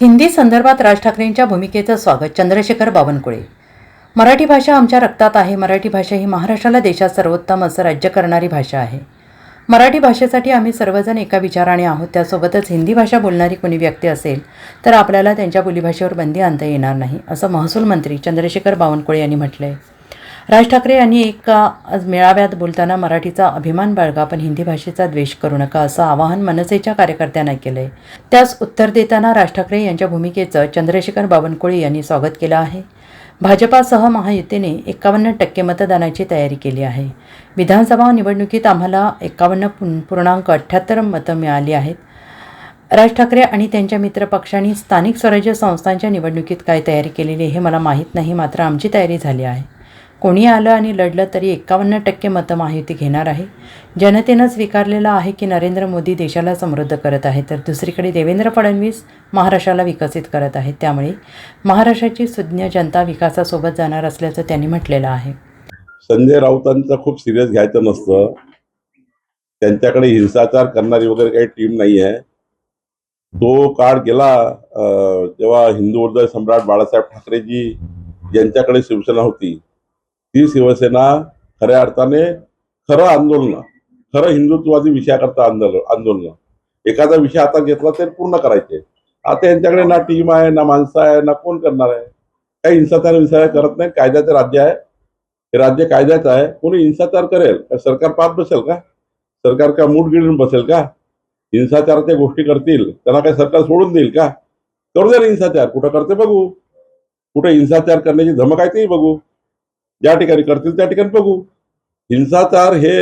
हिंदी संदर्भात राज ठाकरेंच्या भूमिकेचं स्वागत चंद्रशेखर बावनकुळे. मराठी भाषा आमच्या रक्तात आहे. मराठी भाषा ही महाराष्ट्राला देशात सर्वोत्तम असं राज्य करणारी भाषा आहे. मराठी भाषेसाठी आम्ही सर्वजण एका विचाराने आहोत. त्यासोबतच हिंदी भाषा बोलणारी कोणी व्यक्ती असेल तर आपल्याला त्यांच्या बोलीभाषेवर बंदी आणता येणार नाही असं महसूल मंत्री चंद्रशेखर बावनकुळे यांनी म्हटलं आहे राज ठाकरे यांनी एका मेळाव्यात बोलताना मराठीचा अभिमान बाळगा पण हिंदी भाषेचा द्वेष करू नका असं आवाहन मनसेच्या कार्यकर्त्यांना केलं आहे त्यास उत्तर देताना राज ठाकरे यांच्या भूमिकेचं चंद्रशेखर बावनकुळे यांनी स्वागत केलं आहे. भाजपासह महायुतीने एकावन्न टक्के मतदानाची तयारी केली आहे. विधानसभा निवडणुकीत आम्हाला एकावन्न पूर्णांक अठ्ठ्याहत्तर मतं मिळाली आहेत. राज ठाकरे आणि त्यांच्या मित्रपक्षांनी स्थानिक स्वराज्य संस्थांच्या निवडणुकीत काय तयारी केलेली हे मला माहीत नाही मात्र आमची तयारी झाली आहे. कोणी आलं आणि लढलं तरी एकावन्न टक्के मतं महायुती घेणार आहे. जनतेनं स्वीकारलेलं आहे की नरेंद्र मोदी देशाला समृद्ध करत आहे तर दुसरीकडे देवेंद्र फडणवीस महाराष्ट्राला विकसित करत आहेत. त्यामुळे महाराष्ट्राची सुज्ञ जनता विकासासोबत जाणार असल्याचं त्यांनी म्हटलेलं आहे. संजय राऊतांचं खूप सिरियस घ्यायचं नसतं. त्यांच्याकडे हिंसाचार करणारी वगैरे काही टीम नाही आहे तो काळ गेला जेव्हा हिंदू हृदय सम्राट बाळासाहेब ठाकरेजी ज्यांच्याकडे शिवसेना होती. ती शिवसेना खऱ्या अर्थाने खरं आंदोलन खरं हिंदुत्ववादी विषयाकरता आंदोलन आंदोलन. एखादा विषय आता घेतला तर पूर्ण करायचे. आता यांच्याकडे ना टीम आहे ना माणसं आहे ना कोण करणार आहे? काही हिंसाचार विषय करत नाही कायद्याचं राज्य आहे. हे राज्य कायद्याचं आहे. कोणी हिंसाचार करेल? सरकार पाहत बसेल का? सरकार का मूठ गिळून बसेल का? हिंसाचाराच्या गोष्टी करतील. त्यांना काय सरकार सोडून देईल का? करू दे हिंसाचार. कुठं करते बघू. कुठे हिंसाचार करण्याची धमक आहे तेही बघू. ज्या ठिकाणी करतील त्या ठिकाणी बघू. हिंसाचार हे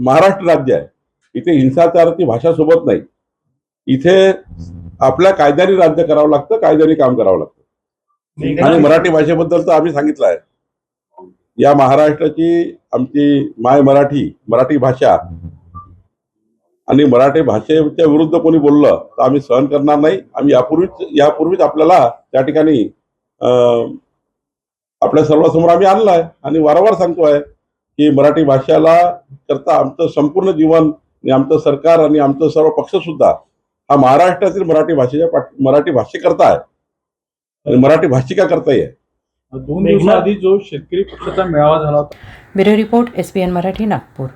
महाराष्ट्र राज्य आहे. इथे हिंसाचाराची भाषा सोबत नाही. इथे आपल्या कायद्याने राज्य करावं लागतं कायद्याने काम करावं लागतं. आणि मराठी भाषेबद्दल तर आम्ही सांगितलं आहे. या महाराष्ट्राची आमची माय मराठी मराठी भाषा आणि मराठी भाषेच्या विरुद्ध कोणी बोललं तर आम्ही सहन करणार नाही. आम्ही यापूर्वीच यापूर्वीच आपल्याला त्या ठिकाणी आपल्या सर्वांसमोर आम्ही आणलं आहे आणि वारंवार सांगतो आहे की मराठी भाषेला करता आमचं संपूर्ण जीवन आणि आमचं सरकार आणि आमचं सर्व पक्ष सुद्धा हा महाराष्ट्रातील मराठी भाषेच्या पाठ मराठी भाषेकरता आहे आणि मराठी भाषिका करताही आहे दोन दिवसाआधी जो शेतकरी पक्षाचा मेळावा झाला होता. Bureau report S P N Marathi Nagpur.